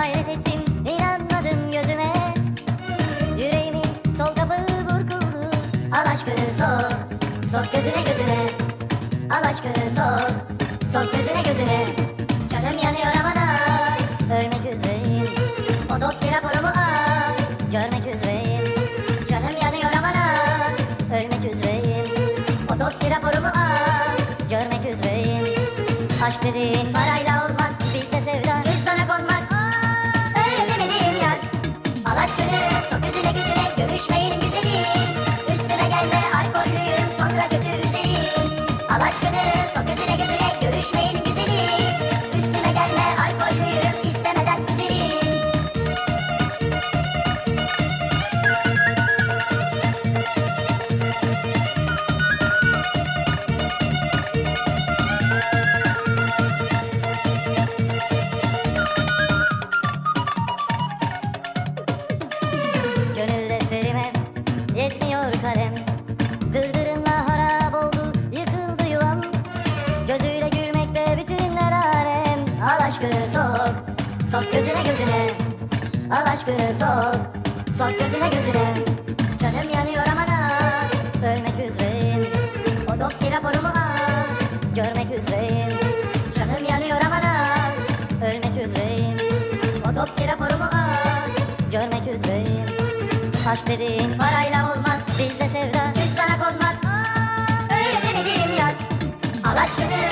Hayret ettim inanmadım gözüme. Yüreğimin sol kapağı burkuldu Al aşkını sok Sok gözüne gözüne. Al aşkını sok Sok gözüne gözüne. Canım yanıyor aman ay Ölmek üzereyim. Otopsi raporumu al Görmek üzereyim. Canım yanıyor aman ay Ölmek üzereyim. Otopsi raporumu al Görmek üzereyim. Aşk dediğin parayla olmaz. Üzerim Al aşkını sok gözüne gözüne Görüşmeyelim güzelim Üstüme gelme alkollüyüm istemeden üzerim Gönül defterime yetmiyor kalem. Dırdırınla aşkını sok, sok gözüne gözüne. Al aşkını sok, sok gözüne gözüne. Canım yanıyor aman ah, ölmek üzereyim. Otopsi raporumu al, görmek üzereyim. Canım yanıyor aman ah, ölmek üzereyim. Otopsi raporumu al, görmek üzereyim. Aşk dediğin parayla olmaz. Bizde sevda cüzdana konmaz Öyle demeliyim yar. Al aşkını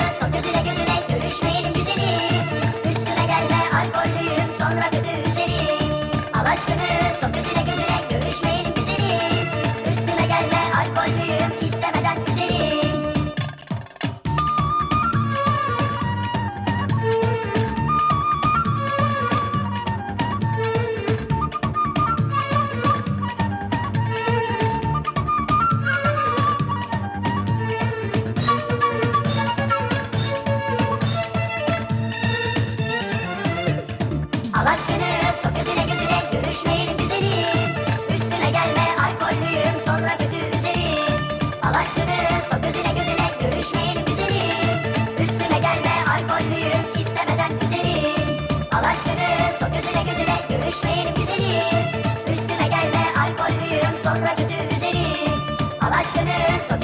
Al